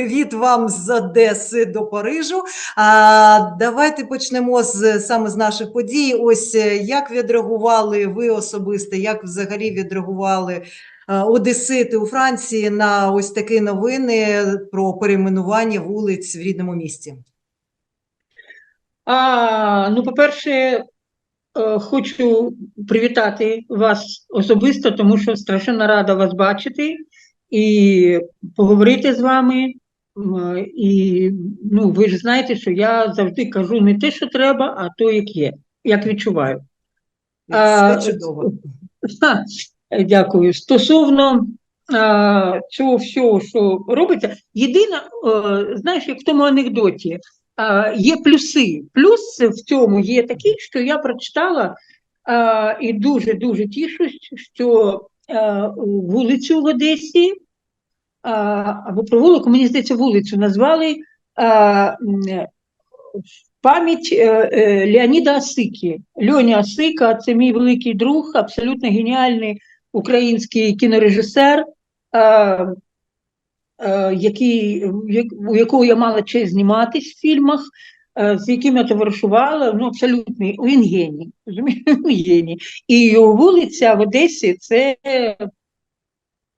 привіт вам з Одеси до Парижу. А, давайте почнемо з саме з наших подій. Ось е, як відреагували ви особисто, як взагалі відреагували е, одесити у Франції на ось такі новини про перейменування вулиць в рідному місті? А, ну, по-перше, е, хочу привітати вас особисто, тому що страшенно рада вас бачити і поговорити з вами. М, І ну, ви ж знаєте, що я завжди кажу не те, що треба, а то, як є, як відчуваю. А, Це чудово. Ха, е, Дякую. Стосовно а, цього всього, що робиться, єдине, е, знаєш, як в тому анекдоті, а, є плюси. Плюс в цьому є такий, що я прочитала а, і дуже-дуже тішусь, що а, вулицю в Одесі а, або провулок, мені здається, вулицю назвали пам'ять е, е, Леоніда Осики. Льоня Осика це мій великий друг, абсолютно геніальний український кінорежисер, який, у якого я мала честь зніматись в фільмах, е, з яким я товаришувала, ну абсолютний, він геній, геній. І його вулиця в Одесі це,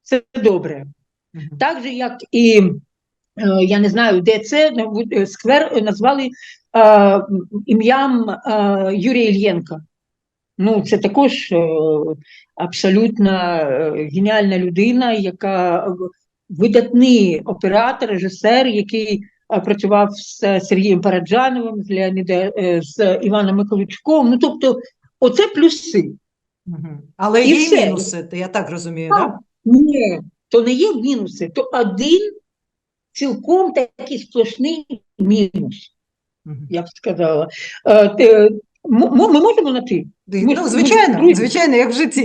це добре. Так же, як і е, я не знаю, де це ну, е, сквер е, назвали е, ім'ям е, Юрія Ільєнка. Ну, це також е, абсолютно геніальна людина, яка видатний оператор, режисер, який працював з Сергієм Параджановим, з Леоніда, з Іваном Миколичком. Ну, тобто, оце плюси. Але І є все. мінуси, я так розумію, Так. так? Ні, то не є мінуси, то один цілком такий сплошний мінус, я б сказала. Е, ми можемо на ти? Ми Ну, звичайно, друзі. звичайно, як в житті.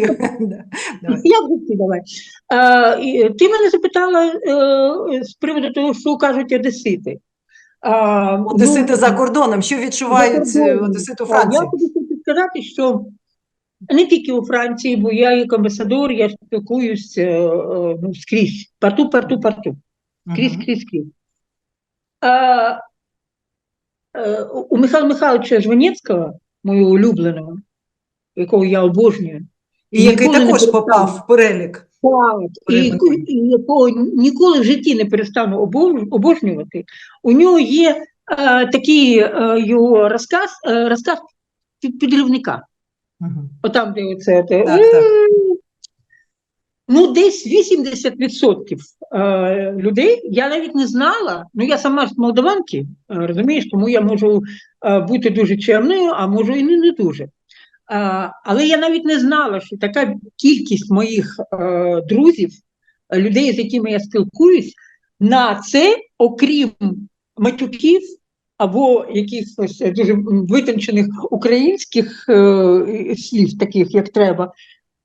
Як же ти давай? Е, і ти мене запитала е, з приводу того, що кажуть одесити. А, Одесити ну, за кордоном, що відчувають за кордоном. одесити у Франції? Я хочу сказати, що не тільки у Франції, бо я як амбасадор, я спілкуюсь е, е, ну, скрізь, парту, парту, парту. Скрізь, Мгм. скрізь, скрізь. А, е, у Михайла Михайловича Жванецького, моєго улюбленого, якого я обожнюю, І який ніколи не також попав в перелік. так, і, і якого ніколи в житті не перестану обожнювати, у нього є е, такий е, його розказ, е, розказ під- Мгм. Отам, де оце. Так, так. Ну, десь 80% е, людей я навіть не знала. Ну, я сама з Молдаванки, е, розумієш, тому я можу е, бути дуже чемною, а можу і не, дуже. Але я навіть не знала, що така кількість моїх друзів, людей, з якими я спілкуюсь, на це, окрім матюків або якихось е, дуже витончених українських е, слів, таких як треба,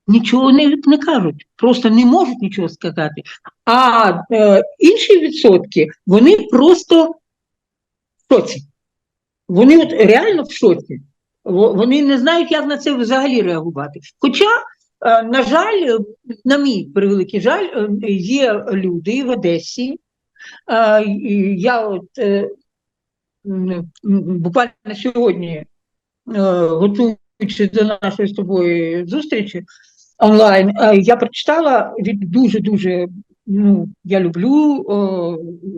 нічого не, не кажуть, просто не можуть нічого сказати. А е, інші відсотки вони просто в шоці. Вони от реально в шоці. Вони не знають, як на це взагалі реагувати. Хоча, е, на жаль, на мій превеликий жаль, е, є люди в Одесі. Я от буквально сьогодні, е, готуючись до нашої з тобою зустрічі онлайн, е, я прочитала від дуже-дуже, ну, я люблю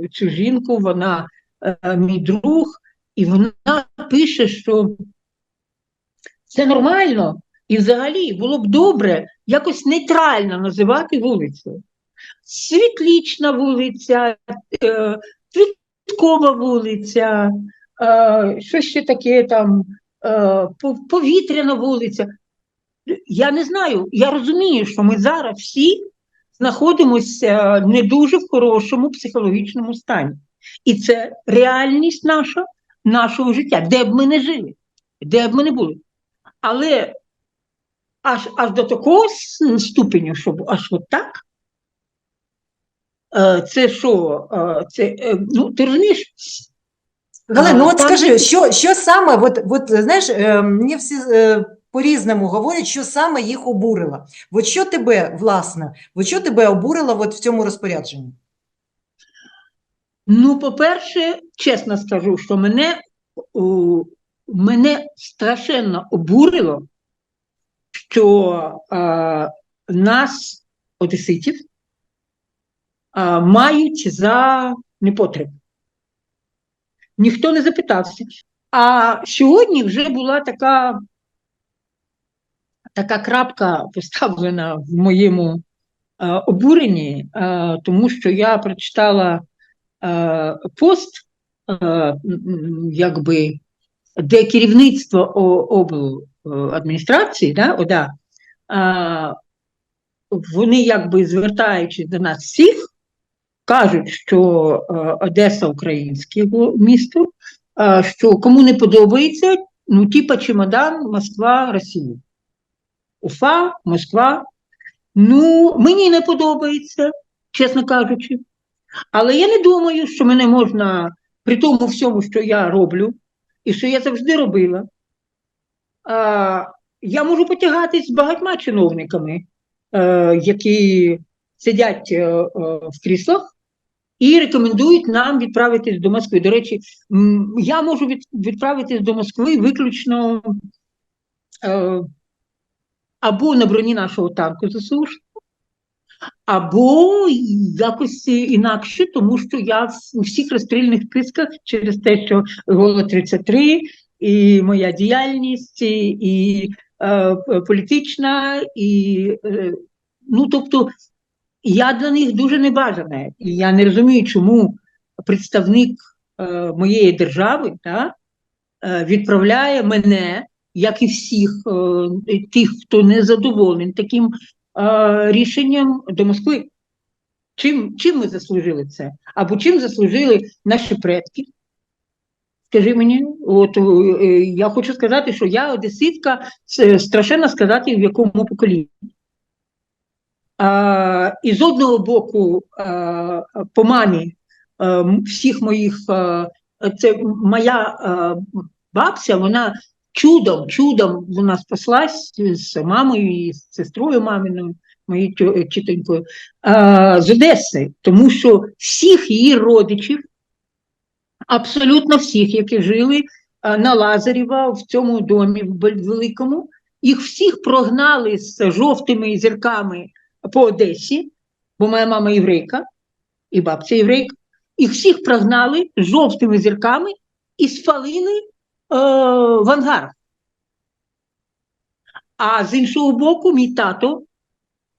е, цю жінку, вона е, мій друг, і вона пише, що це нормально, і взагалі було б добре якось нейтрально називати вулицю. Світлічна вулиця, е, Квіткова вулиця, е, що ще таке там, е, повітряна вулиця. Я не знаю, я розумію, що ми зараз всі знаходимося не дуже в хорошому психологічному стані. І це реальність наша, нашого життя, де б ми не жили, де б ми не були. Але аж, аж до такого ступеню, щоб аж от так. Е, Це що? е, Це, е, ну, ти розумієш? Галин, ну от там- скажи, що, що саме, от, от знаєш, мені всі по-різному говорять, що саме їх обурило. От що тебе, власне, от що тебе обурило от в цьому розпорядженні? Ну, по-перше, чесно скажу, що мене, о, мене страшенно обурило, що е, нас, одеситів, мають за непотреб. Ніхто не запитався. А сьогодні вже була така, така крапка поставлена в моєму е, обуренні, е, тому що я прочитала е, пост, е, якби, де керівництво обладміністрації, да, ОДА, е, вони якби звертаючись до нас всіх, кажуть, що е, Одеса українське місто, е, що кому не подобається, ну, типа чемодан, Москва, Росія. Уфа, Москва. Ну, мені не подобається, чесно кажучи. Але я не думаю, що мене можна при тому всьому, що я роблю, і що я завжди робила. А, я можу потягатись з багатьма чиновниками, е, які сидять в кріслах і рекомендують нам відправитись до Москви. До речі, я можу відправитись до Москви виключно е, або на броні нашого танку ЗСУ, або якось інакше, тому що я у всіх розстрільних списках через те, що голод 33 і моя діяльність, і е, політична, і е, ну тобто я для них дуже небажана. І я не розумію, чому представник е, моєї держави та, е, відправляє мене, як і всіх е, тих, хто не задоволений таким е, рішенням до Москви. Чим, чим ми заслужили це? Або чим заслужили наші предки? Скажи мені, от е, я хочу сказати, що я одеситка, страшенно сказати, в якому поколінні. І з одного боку, по мамі всіх моїх, це моя бабця, вона чудом, чудом вона спаслась з мамою і з сестрою маминою, моєю тьо- тітонькою, з Одеси, тому що всіх її родичів, абсолютно всіх, які жили на Лазарєва в цьому домі в великому, їх всіх прогнали з жовтими зірками по Одесі, бо моя мама єврейка і бабця єврейка, їх всіх прогнали з жовтими зірками і спалили е, в ангарах. А з іншого боку, мій тато,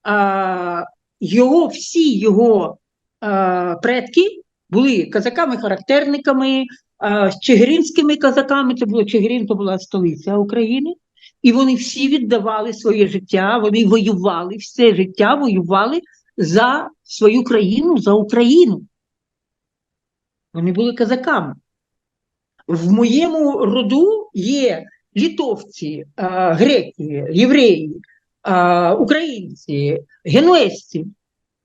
е, його, всі його е, предки були казаками-характерниками, е, чигиринськими казаками, це було Чигирин, то була столиця України. І вони всі віддавали своє життя, вони воювали, все життя воювали за свою країну, за Україну. Вони були казаками. В моєму роду є літовці, греки, євреї, українці, генуезці.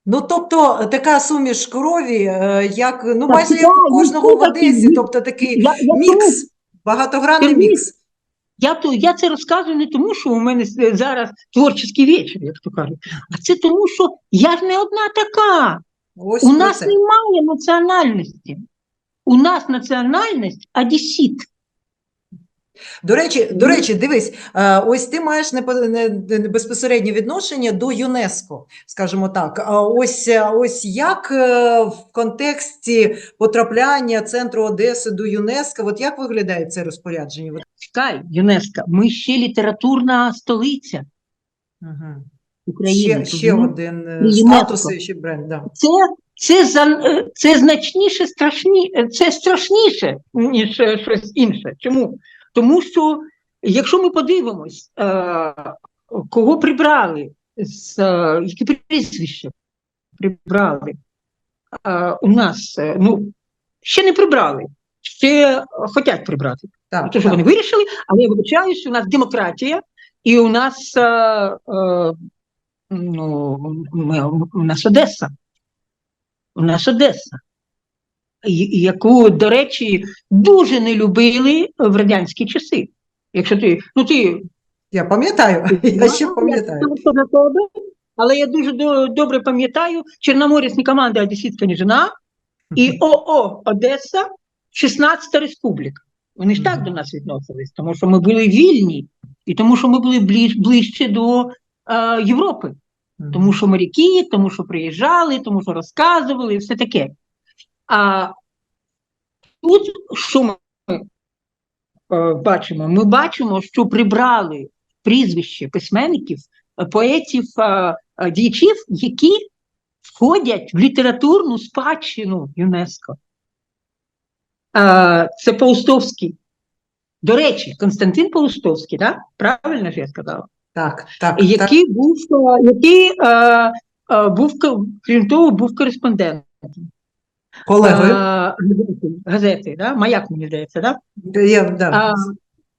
Ну, тобто така суміш крові, е, як ну майже як у кожного в Одесі, тобто такий мікс, багатогранний мікс. Я, то, я це розказую не тому, що у мене зараз творчий вечір, як то кажуть, а це тому, що я ж не одна така. Ось У нас це. немає національності. У нас національність одесіт. До речі, до речі, дивись, е, ось ти маєш безпосереднє відношення до ЮНЕСКО, скажімо так. А ось, е, ось як е, в контексті потрапляння центру Одеси до ЮНЕСКо, от як виглядає це розпорядження? Чекай, ЮНЕСКО, ми ще літературна столиця Мгм. України. Ще, ще один е, статус і ще бренд. Да. Це, це, за, е, це значніше, страшні, е, це страшніше, ніж щось інше. Чому? Тому що, якщо ми подивимось, кого прибрали, з, які прізвища прибрали у нас, ну, ще не прибрали, ще хочуть прибрати. Так, Те, що так. вони вирішили, але я вибачаюсь, у нас демократія, і у нас, е, е, ну, ми, у нас Одеса. У нас Одеса, яку, до речі, дуже не любили в радянські часи. Якщо ти, ну ти Я пам'ятаю, я ще пам'ятаю. що але я дуже добре пам'ятаю Чорноморісні команди Одесітська Ніжина, І ОО Одеса 16 республіка. Вони ж так до нас відносились, тому що ми були вільні, і тому що ми були ближ, ближче до е, Європи. Тому що моряки, тому що приїжджали, тому що розказували і все таке. А тут що ми е, бачимо? Ми бачимо, що прибрали прізвище письменників, поетів, е, е, діячів, які входять в літературну спадщину ЮНЕСКО. Це Паустовський. До речі, Константин Паустовський, да? правильно ж я сказала? Так, так, так. який був, е, який, е, е, був, крім того, був кореспондентом Колегою. газети, да? Маяк, мені здається, да? Я, да.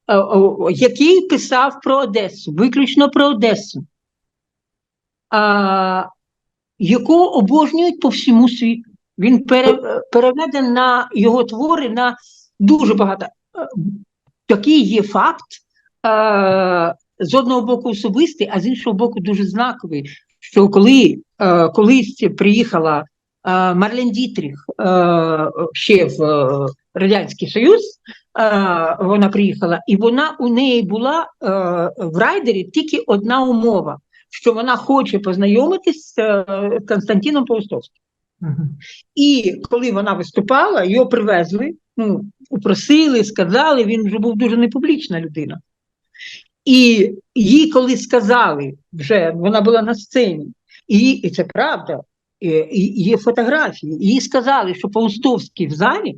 А, який писав про Одесу, виключно про Одесу, а, яку обожнюють по всьому світу. Він пере, переведен на його твори на дуже багато. Е, Такий є факт, е, з одного боку особистий, а з іншого боку, дуже знаковий. Що коли е, колись приїхала е, Марлен Дітріх е, ще в е, Радянський Союз, е, вона приїхала, і вона у неї була е, в райдері тільки одна умова, що вона хоче познайомитись з е, Константином Паустовським. І коли вона виступала, його привезли, ну, упросили, сказали, він вже був дуже непублічна людина. І їй, коли сказали, вже вона була на сцені, і, і це правда, і, і є фотографії, і їй сказали, що Паустовський в залі,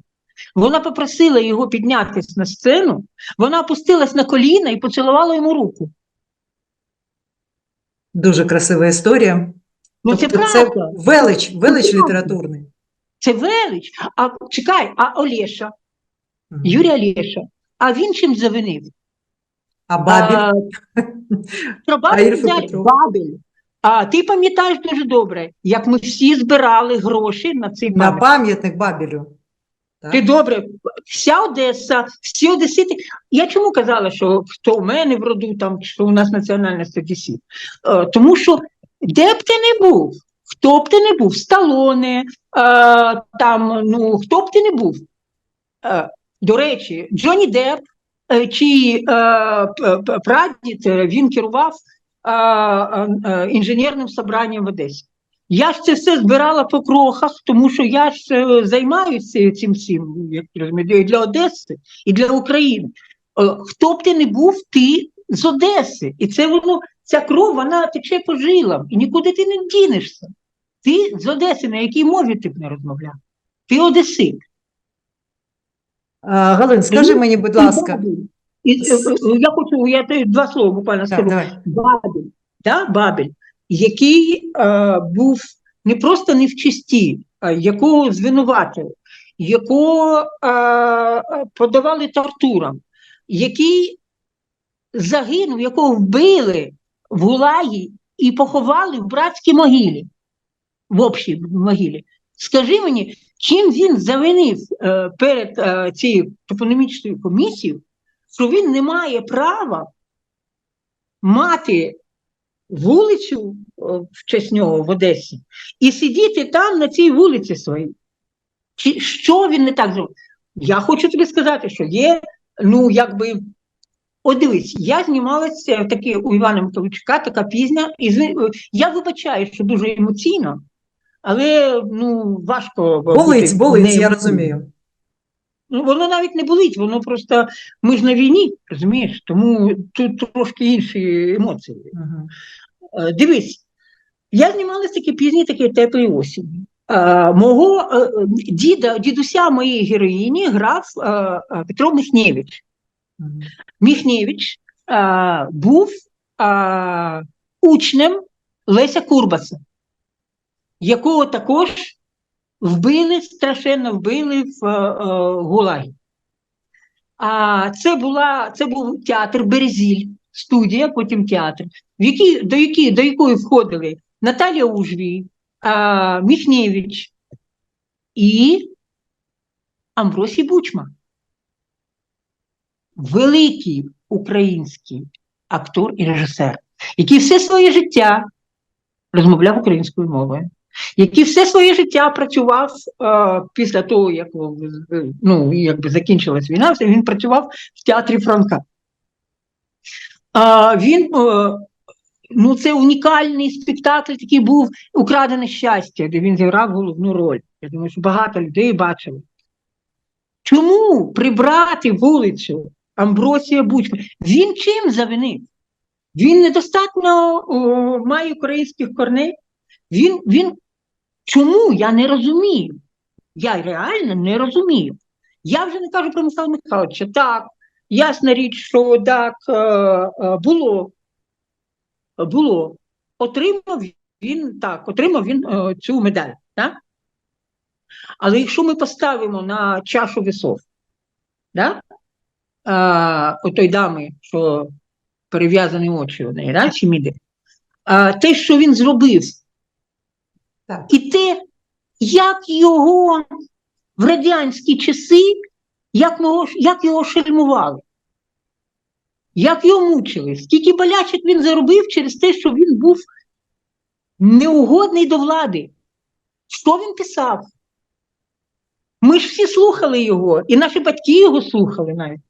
вона попросила його піднятися на сцену, вона опустилась на коліна і поцілувала йому руку. Дуже красива історія. Ну, це Тобто правда. велич, велич правда. літературний. Це велич. А чекай, а Олеша, Мгм. Юрій Олеша, а він чим завинив? А Бабіль? А, Про взяти Петров? А ти пам'ятаєш дуже добре, як ми всі збирали гроші на цей на пам'ятник. пам'ятник Бабілю. Так. Ти добре, вся Одеса, всі Одесити. Я чому казала, що хто в мене в роду, там, що у нас національність Одесіт? Тому що де б ти не був, хто б ти не був, Сталоне, е, там, ну, хто б ти не був. Е, до речі, Джонні Депп, е, чий прадід, він керував інженерним собранням в Одесі. Я ж це все збирала по крохах, тому що я ж займаюся цим всім, як і для Одеси, і для України. Хто б ти не був, ти з Одеси. І це воно, ця кров, вона тече по жилам, і нікуди ти не дінешся. Ти з Одеси, на якій мові ти б не розмовляв. Ти Одесит. А, Галин, скажи мені, будь ласка. І, е, е, я хочу, я два слова буквально скажу. давай. Бабель, да, Бабель, який е, був не просто не в чисті, а якого звинуватили, якого е, подавали тортурам, який загинув, якого вбили в Гулагі і поховали в братській могилі, в общій могилі. Скажи мені, чим він завинив е, перед е, цією топонімічною комісією, що він не має права мати вулицю о, в честь нього в Одесі і сидіти там на цій вулиці своїй. Чи що він не так зробив? Я хочу тобі сказати, що є, ну якби. От дивись, я знімалася таки у Івана Миколайчука, така пізня, і зви- я вибачаю, що дуже емоційно, але ну важко Болить, бути болить, я розумію. Ну, воно навіть не болить, воно просто ми ж на війні, розумієш, тому тут трошки інші емоції. Мгм. Е, Дивись, я знімалася такі пізні, такі теплі осінь. Е, Мого е, діда, дідуся моєї героїні грав е, е, Петро Михнєвич. Міхнєвич е, був е, учнем Леся Курбаса, якого також вбили, страшенно вбили в е, Гулагі. А це, була, це був театр Березіль, студія, потім театр, в які, до, які, до якої входили Наталія Ужвій, е, Міхнєвич і Амбросій Бучма великий український актор і режисер, який все своє життя розмовляв українською мовою. який все своє життя працював е, після того, як е, ну, якби закінчилась війна, він працював в театрі Франка. А, він, е, ну, це унікальний спектакль, такий був Украдене щастя, де він зіграв головну роль. Я думаю, що багато людей бачили. Чому прибрати вулицю Амбросія Бучма? Він чим завинив? Він недостатньо о, має українських корней. Він, він чому я не розумію? Я реально не розумію. Я вже не кажу про Михайла Михайловича. Так, ясна річ, що так е, е, було. Було. Отримав він так, отримав він е, цю медаль. Так? Але якщо ми поставимо на чашу весов, да? А, у той дами, що перев'язані очі у неї, да? Чиміди, а, те, що він зробив, Так. і те, як його в радянські часи, як його, як його шельмували, як його мучили, скільки болячок він заробив через те, що він був неугодний до влади. Що він писав? Ми ж всі слухали його, і наші батьки його слухали навіть.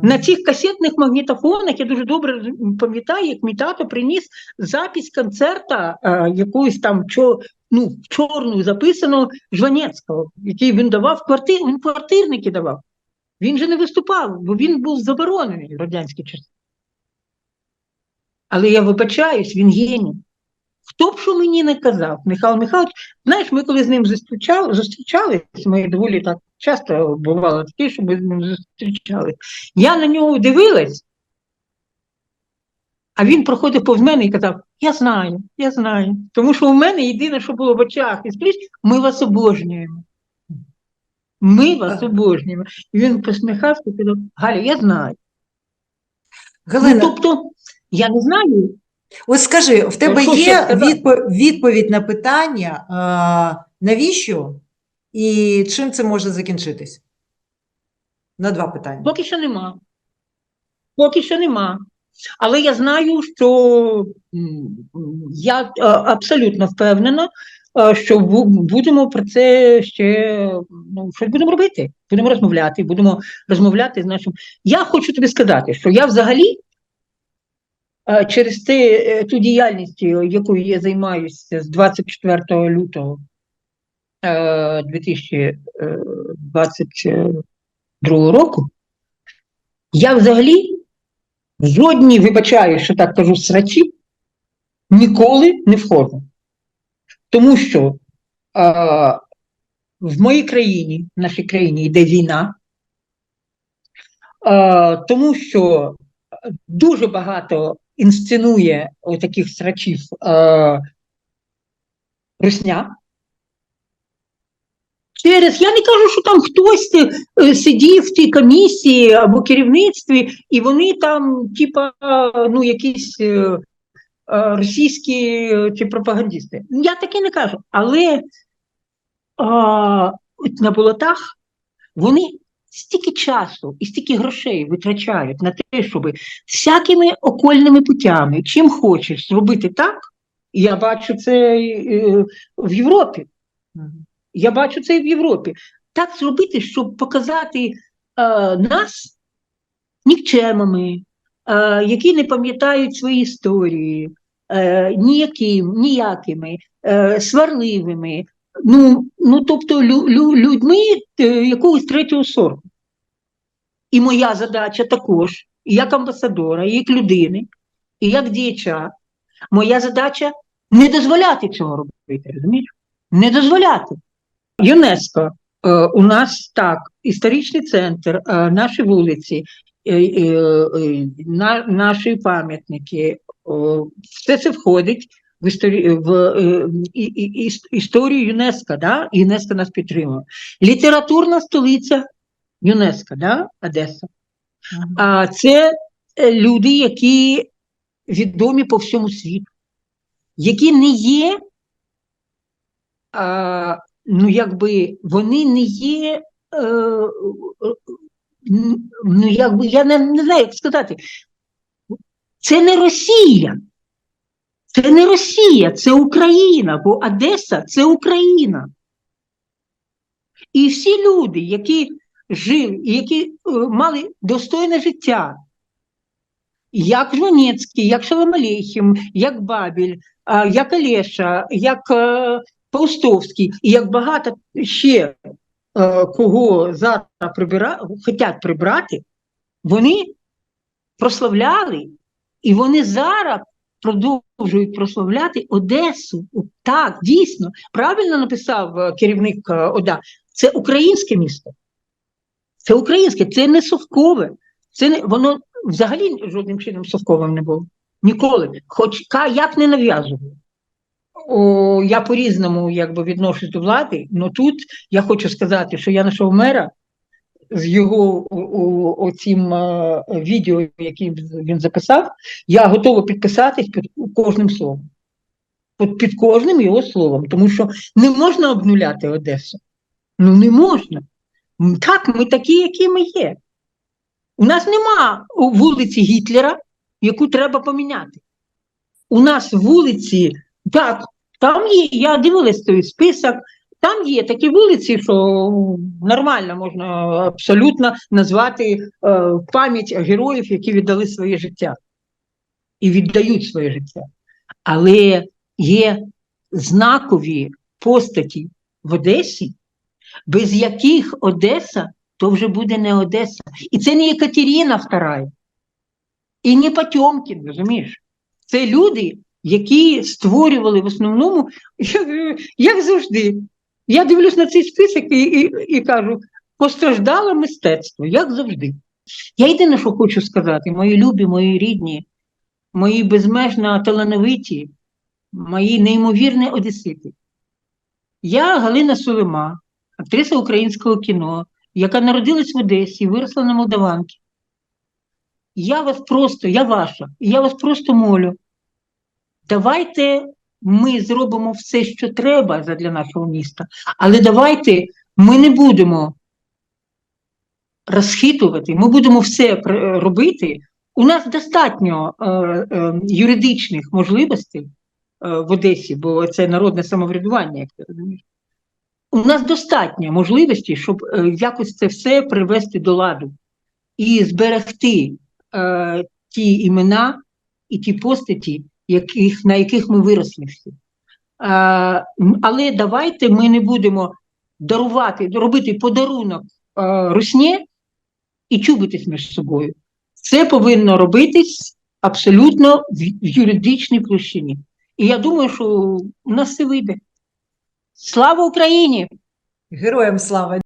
На цих касетних магнітофонах я дуже добре пам'ятаю, як мій тато приніс запись концерта е, якоїсь там чо, ну, чорну записаного Жванецького, який він давав квартир, він квартирники давав. Він же не виступав, бо він був заборонений в радянські часи. Але я вибачаюсь, він геній. Хто б що мені не казав, Михайло Михайлович, знаєш, ми коли з ним зустрічали, зустрічались, ми доволі так часто бувало таке, що ми з ним зустрічались. Я на нього дивилась, а він проходив повз мене і казав: Я знаю, я знаю. Тому що у мене єдине, що було в очах і скрізь, ми вас обожнюємо. Ми вас обожнюємо. І він посміхався і казав, Галя, я знаю. Ну, тобто, я не знаю, ось скажи, в тебе є відповідь на питання, а, навіщо і чим це може закінчитись? На два питання. Поки що нема. Поки що нема. Але я знаю, що я е, абсолютно впевнена, е, що будемо про це ще ну, щось будемо робити. Будемо розмовляти, будемо розмовляти з нашим. Я хочу тобі сказати, що я взагалі е, через те, ту діяльність, якою я займаюся з 24 лютого 2022 року, я взагалі жодні, вибачаю, що так кажу, срачі ніколи не входжу. Тому що а, в моїй країні, в нашій країні йде війна, а, тому що дуже багато інсценує таких срачів а, Русня. Через я не кажу, що там хтось е, сидів в тій комісії або керівництві, і вони там, типа, ну, якісь е, е, російські чи пропагандисти. Я таке не кажу. Але а, на болотах вони стільки часу і стільки грошей витрачають на те, щоб всякими окольними путями, чим хочеш зробити так. Я бачу це в Європі. Я бачу це в Європі. Так зробити, щоб показати е, нас нікчемами, е, які не пам'ятають свої історії, е, ніяким, ніякими, е, сварливими, ну, ну тобто лю, лю, людьми е, якогось третього сорту. І моя задача також, як амбасадора, і як людини, і як діяча, моя задача не дозволяти цього робити, розумієш? Не дозволяти. ЮНЕСКО е, у нас так, історичний центр, е, наші вулиці, е, на, наші пам'ятники, все це входить в, історі, в історію ЮНЕСКО, да? ЮНЕСКО нас підтримує. Літературна столиця ЮНЕСКО, да? Одеса. А це люди, які відомі по всьому світу, які не є, ну якби вони не є, е, е, ну якби я не, не знаю, як сказати. Це не Росія, Це не Росія, це Україна, бо Одеса це Україна. І всі люди, які жили, які е, мали достойне життя, як Жванецький, як Шаламалейхім, як Бабіль, а, як Олеша, як е, Паустовський, і як багато ще е, кого зараз прибира... хочуть прибрати, вони прославляли, і вони зараз продовжують прославляти Одесу. Так, дійсно, правильно написав е, керівник е, ОДА. Це українське місто. Це українське, це не совкове. Це не, воно взагалі жодним чином совковим не було. Ніколи. Хоч як не нав'язували. О, я по-різному якби, відношусь до влади, але тут я хочу сказати, що я знайшов мера з його о- о- оцім е, відео, яке він записав, я готова підписатись під кожним словом. От під кожним його словом, тому що не можна обнуляти Одесу. Ну не можна. Так, ми такі, які ми є. У нас нема вулиці Гітлера, яку треба поміняти. У нас вулиці, так, там є, я дивилась той список, там є такі вулиці, що нормально можна абсолютно назвати е, пам'ять героїв, які віддали своє життя і віддають своє життя. Але є знакові постаті в Одесі, без яких Одеса то вже буде не Одеса. І це не Екатерина II, і не Потьомкін, розумієш? Це люди, які створювали в основному, як, завжди. Я дивлюсь на цей список і, і, і кажу, постраждало мистецтво, як завжди. Я єдине, що хочу сказати, мої любі, мої рідні, мої безмежно талановиті, мої неймовірні одесити. Я Галина Сулима, актриса українського кіно, яка народилась в Одесі, виросла на Молдаванці. Я вас просто, я ваша, я вас просто молю. Давайте ми зробимо все, що треба для нашого міста, але давайте ми не будемо розхитувати, ми будемо все робити. У нас достатньо е, е, юридичних можливостей е, в Одесі, бо це народне самоврядування, як ти розумієш. У нас достатньо можливостей, щоб е, якось це все привести до ладу і зберегти е, ті імена і ті постаті, яких, на яких ми виросли всі. Е, але давайте ми не будемо дарувати, робити подарунок е, русні і чубитись між собою. Це повинно робитись абсолютно в, в юридичній площині. І я думаю, що у нас це вийде. Слава Україні! Героям слава!